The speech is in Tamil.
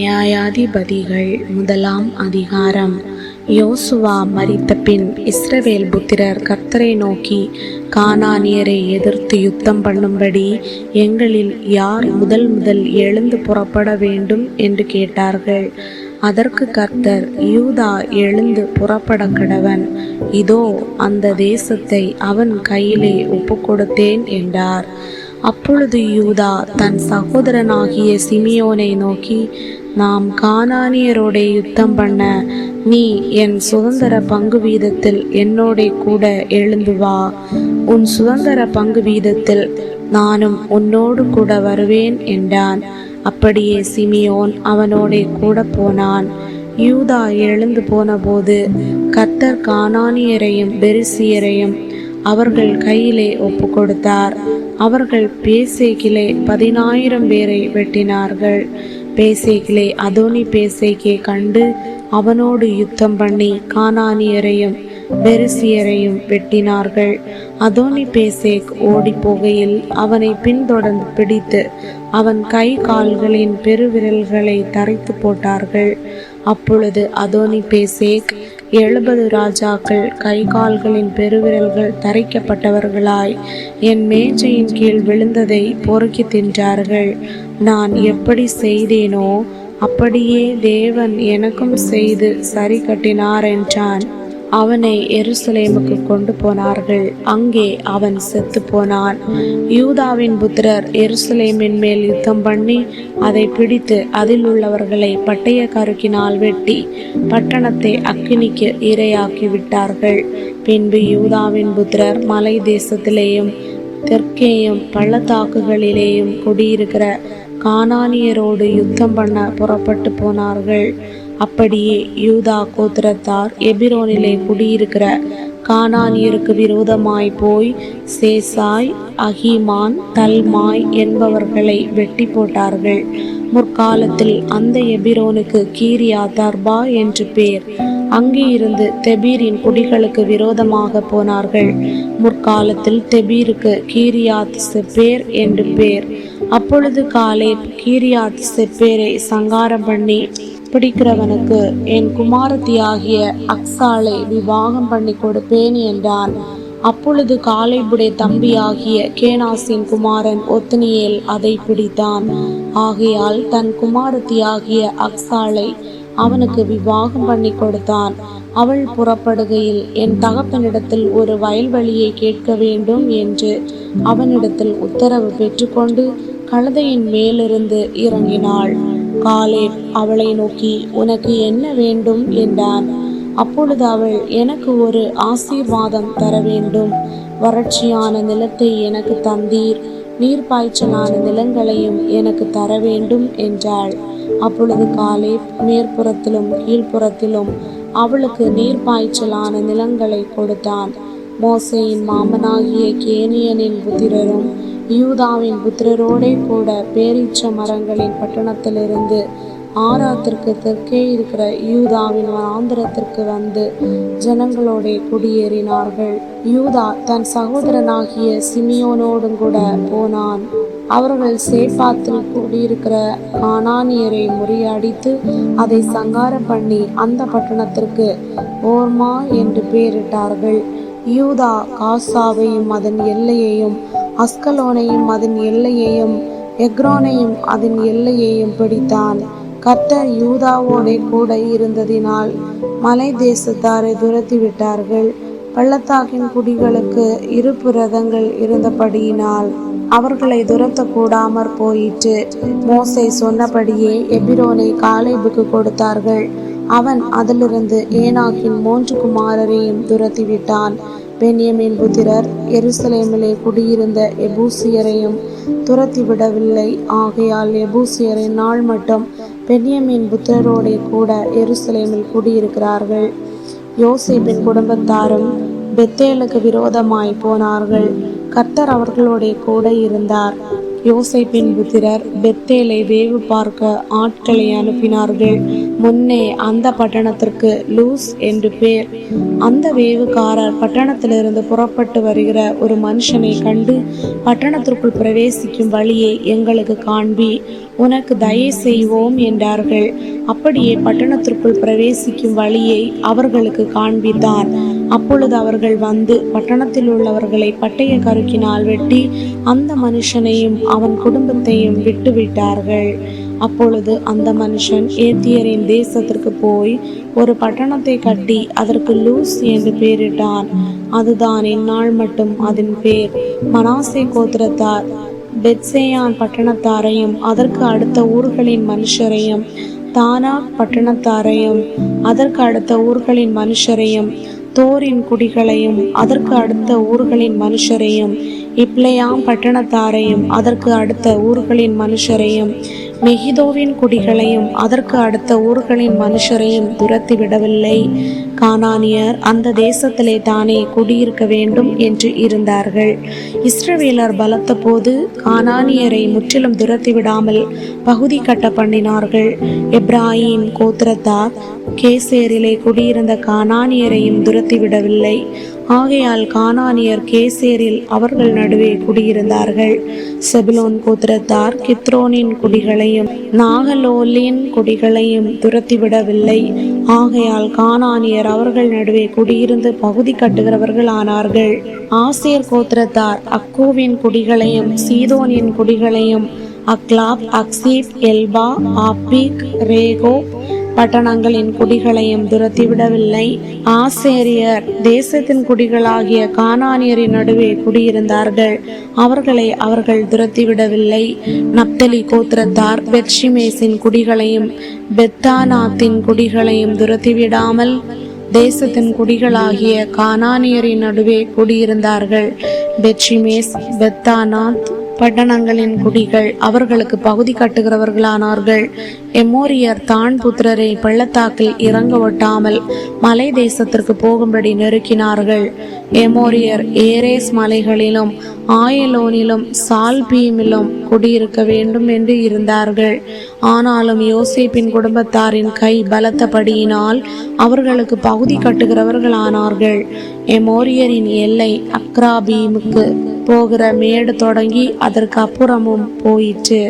நியாயாதிபதிகள் முதலாம் அதிகாரம். யோசுவா மறித்த பின் இஸ்ரவேல் புத்திரர் கர்த்தரை நோக்கி கானானியரை எதிர்த்து யுத்தம் பண்ணும்படி எங்களில் யார் முதல் முதல் எழுந்து புறப்பட வேண்டும்? என்று கேட்டார்கள். அதற்கு கர்த்தர் யூதா எழுந்து புறப்பட கடவன். இதோ அந்த தேசத்தை அவன் கையிலே ஒப்புக்கொடுத்தேன் என்றார். அப்பொழுது யூதா தன் சகோதரனாகிய சிமியோனை நோக்கி நாம் கானானியரோடே யுத்தம் பண்ண நீ என் சுதந்திர பங்கு வீதத்தில் என்னோட கூட எழுந்து வா. உன் சுதந்திர பங்கு வீதத்தில் நானும் உன்னோடு கூட வருவேன் என்றான். அப்படியே சிமியோன் அவனோடே கூட போனான். யூதா எழுந்து போனபோது கத்தர் கானானியரையும் பெரிசியரையும் அவர்கள் கையிலே ஒப்பு கொடுத்தார். அவர்கள் பேசேகிலே பதினாயிரம் பேரை வெட்டினார்கள். பேசேகிலே அதோனி பேசேக்கே கண்டு அவனோடு யுத்தம் பண்ணி கானானியரையும் பெருசியரையும் வெட்டினார்கள். அதோனி பேசேக் ஓடி போகையில் அவனை பின்தொடர்ந்து பிடித்து அவன் கை கால்களின் பெருவிரல்களை தரைத்து போட்டார்கள். அப்பொழுது அதோனி பேசேக் எழுபது ராஜாக்கள் கை கால்களின் பெருவிரல்கள் தரைக்கப்பட்டவர்களாய் என் மேஜையின் கீழ் விழுந்ததை பொறுக்கி தின்றார்கள். நான் எப்படி செய்தேனோ அப்படியே தேவன் எனக்கும் செய்து சரி கட்டினார் என்றான். அவனை எருசலேமுக்கு கொண்டு போனார்கள். அங்கே அவன் செத்து போனான். யூதாவின் புத்திரர் எருசலேமின் மேல் யுத்தம் பண்ணி அதை பிடித்து அதில் உள்ளவர்களை பட்டய கருக்கினால் வெட்டி பட்டணத்தை அக்கினிக்கு இரையாக்கி விட்டார்கள். பின்பு யூதாவின் புத்திரர் மலை தேசத்திலேயும் தெற்கேயும் பள்ளத்தாக்குகளிலேயும் குடியிருக்கிற கானானியரோடு யுத்தம் பண்ண புறப்பட்டு போனார்கள். அப்படியே யூதா கோத்திரத்தார் எபிரோனிலே குடியிருக்கிற கானானியருக்கு விரோதமாய் போய் சேசாய் அஹிமான் தல்மாய் என்பவர்களை வெட்டி போட்டார்கள். முற்காலத்தில் அந்த எபிரோனுக்கு கீரியா தர்பா என்று பேர். அங்கே இருந்து தெபீரின் குடிகளுக்கு விரோதமாக போனார்கள். முற்காலத்தில் தெபீருக்கு கீரியாத் செப்பேர் என்று பேர். அப்பொழுது காலே கீரியாத் செப்பேரை சங்காரம் பண்ணி பிடிக்கிறவனுக்கு என் குமாரத்தியாகிய அக்சாலை விவாகம் பண்ணி கொடுப்பேன் என்றான். அப்பொழுது காலைபுடைய தம்பியாகிய கேனாசின் குமாரன் ஒத்னியேல் அதை பிடித்தான். ஆகையால் தன் குமாரத்தியாகிய அக்சாலை அவனுக்கு விவாகம் பண்ணி கொடுத்தான். அவள் புறப்படுகையில் என் தகப்பனிடத்தில் ஒரு வயல்வெளியை கேட்க வேண்டும் என்று அவனிடத்தில் உத்தரவு பெற்றுக்கொண்டு கழுதையின் மேலிருந்து இறங்கினாள். காலே அவளை நோக்கி உனக்கு என்ன வேண்டும்? என்றான் அப்பொழுது அவள் எனக்கு ஒரு ஆசீர்வாதம் தர வேண்டும். வறட்சியான நிலத்தை எனக்கு தந்தீர். நீர்ப்பாய்ச்சலான நிலங்களையும் எனக்கு தர வேண்டும் என்றாள். அப்பொழுது காலே மேற்புறத்திலும் கீழ்ப்புறத்திலும் அவளுக்கு நீர்ப்பாய்ச்சலான நிலங்களை கொடுத்தான். மோசையின் மாமனாகிய கேனியனின் புத்திரரும் யூதாவின் புத்திரரோடே கூட பேரீச்ச மரங்களின் பட்டணத்திலிருந்து ஆராத்திற்கு தெற்கே இருக்கிற யூதாவின் வனாந்திரத்திற்கு வந்து ஜனங்களோட குடியேறினார்கள். யூதா தன் சகோதரனாகிய சிமியோனோடும் கூட போனான். அவர்கள் சேப்பாத்தில் குடியிருக்கிற ஆனானியரை முறியடித்து அதை சங்காரம் பண்ணி அந்த பட்டணத்திற்கு ஓர்மா என்று பெயரிட்டார்கள் யூதா காசாவையும் அதன் எல்லையையும் அஸ்கலோனையும் அதன் எல்லையையும் எக்ரோனையும் அதன் எல்லையையும் பிடித்தான். கர்த்தர் யூதாவோடே கூட இருந்ததினால் மலை தேசத்தாரை துரத்தி விட்டார்கள். பள்ளத்தாக்கின் குடிகளுக்கு இருப்பு ரதங்கள் இருந்தபடியினால் அவர்களை துரத்த கூடாமற் போயிற்று. மோசை சொன்னபடியே எபிரோனை காலைபுக்கு கொடுத்தார்கள். அவன் அதிலிருந்து ஏனாக்கின் மூன்று குமாரரையும் துரத்தி விட்டான். பென்யமின் புத்திரர் எருசலேமிலே குடியிருந்த எபூசியரையும் துரத்தி விடவில்லை ஆகையால் எபூசியரை நாள் மட்டும் பென்யமின் புத்திரரோடே கூட எருசலேமில் குடியிருக்கிறார்கள். யோசிப்பின் குடும்பத்தாரும் பெத்தேலுக்கு விரோதமாய் போனார்கள். கர்த்தர் அவர்களோடே கூட இருந்தார். யோசைப்பின் புத்திரர் பெத்தேலை வேவு பார்க்க ஆட்களை அனுப்பினார்கள். முன்னே அந்த பட்டணத்திற்கு லூஸ் என்று பேர். அந்த வேவுக்காரர் பட்டணத்திலிருந்து புறப்பட்டு வருகிற ஒரு மனுஷனை கண்டு பட்டணத்திற்குள் பிரவேசிக்கும் வழியை எங்களுக்கு காண்பி. உனக்கு தயை செய்வோம் என்றார்கள். அப்படியே பட்டணத்திற்குள் பிரவேசிக்கும் வழியை அவர்களுக்கு காண்பித்தார். அப்பொழுது அவர்கள் வந்து பட்டணத்தில் உள்ளவர்களை பட்டய கருக்கினால் வெட்டி அந்த மனுஷனையும் அவன் குடும்பத்தையும் விட்டுவிட்டார்கள். அப்பொழுது அந்த மனுஷன் ஏத்தியரின் தேசத்திற்கு போய் ஒரு பட்டணத்தை கட்டி அதற்கு லூஸ் என்று பெயரிட்டான். அதுதான் இந்நாள் மட்டும் அதன் பேர். மனாசே கோத்திரத்தார் பெத்சேயான் பட்டணத்தாரையும் அதற்கு அடுத்த ஊர்களின் மனுஷரையும் தானாக் பட்டணத்தாரையும் அதற்கு அடுத்த ஊர்களின் மனுஷரையும் தோரின் குடிகளையும் அதற்கு அடுத்த ஊர்களின் மனுஷரையும் இப்ளையாம் பட்டணத்தாரையும் அதற்கு அடுத்த ஊர்களின் மனுஷரையும் மெகிதோவின் குடிகளையும் அதற்கு அடுத்த ஊர்களின் மனுஷரையும் துரத்தி விடவில்லை. கானானியர் அந்த தேசத்திலே தானே குடியிருக்க வேண்டும் என்று இருந்தார்கள். இஸ்ரவேலர் பலத்த போது கானானியரை முற்றிலும் துரத்தி விடாமல் பகுதி கட்ட பண்ணினார்கள். எப்ராஹிம் கோத்திரத்தார் கேசேரிலே குடியிருந்த கானானியரையும் துரத்தி விடவில்லை. ஆகையால் கானானியர் கேசேரில் அவர்கள் நடுவே குடியிருந்தார்கள். செபிலோன் கோத்திரத்தார் கித்ரோனின் குடிகளையும் நாகலோலின் குடிகளையும் துரத்திவிடவில்லை. ஆகையால் கானானியர் அவர்கள் நடுவே குடியிருந்து பகுதி கட்டுகிறவர்கள் ஆனார்கள் ஆசியர் கோத்திரத்தார் அக்கோவின் குடிகளையும் சீதோனின் குடிகளையும் அக்லாப் அக்சீப் எல்பா ஆப்பிக் ரேகோ பட்டணங்களின் குடிகளையும் துரத்திவிடவில்லை. ஆசேரியர் தேசத்தின் குடிகளாகிய கானானியரின் நடுவே குடியிருந்தார்கள். அவர்களை அவர்கள் துரத்திவிடவில்லை. நப்தலி கோத்திரத்தார் பெட்ஷிமேசின் குடிகளையும் பெத்தானாத்தின் குடிகளையும் துரத்திவிடாமல் தேசத்தின் குடிகளாகிய கானானியரின் நடுவே குடியிருந்தார்கள். பெட்சிமேஸ் பெத்தானாத் பட்டணங்களின் குடிகள் அவர்களுக்கு பகுதி கட்டுகிறவர்களானார்கள். எமோரியர் தான் புத்திரரை பள்ளத்தாக்கில் இறங்க ஒட்டாமல் மலை தேசத்திற்கு போகும்படி நெருக்கினார்கள். எமோரியர் ஏரேஸ் மலைகளிலும் ஆயலோனிலும் சால்பீமிலும் குடியிருக்க வேண்டும் என்று இருந்தார்கள். ஆனாலும் யோசேப்பின் குடும்பத்தாரின் கை பலத்தபடியினால் அவர்களுக்கு பகுதி கட்டுகிறவர்களானார்கள். எமோரியரின் எல்லை அக்ராபீமுக்கு போகிற மேடு தொடங்கி அதற்கு அப்புறமும் போயிற்று.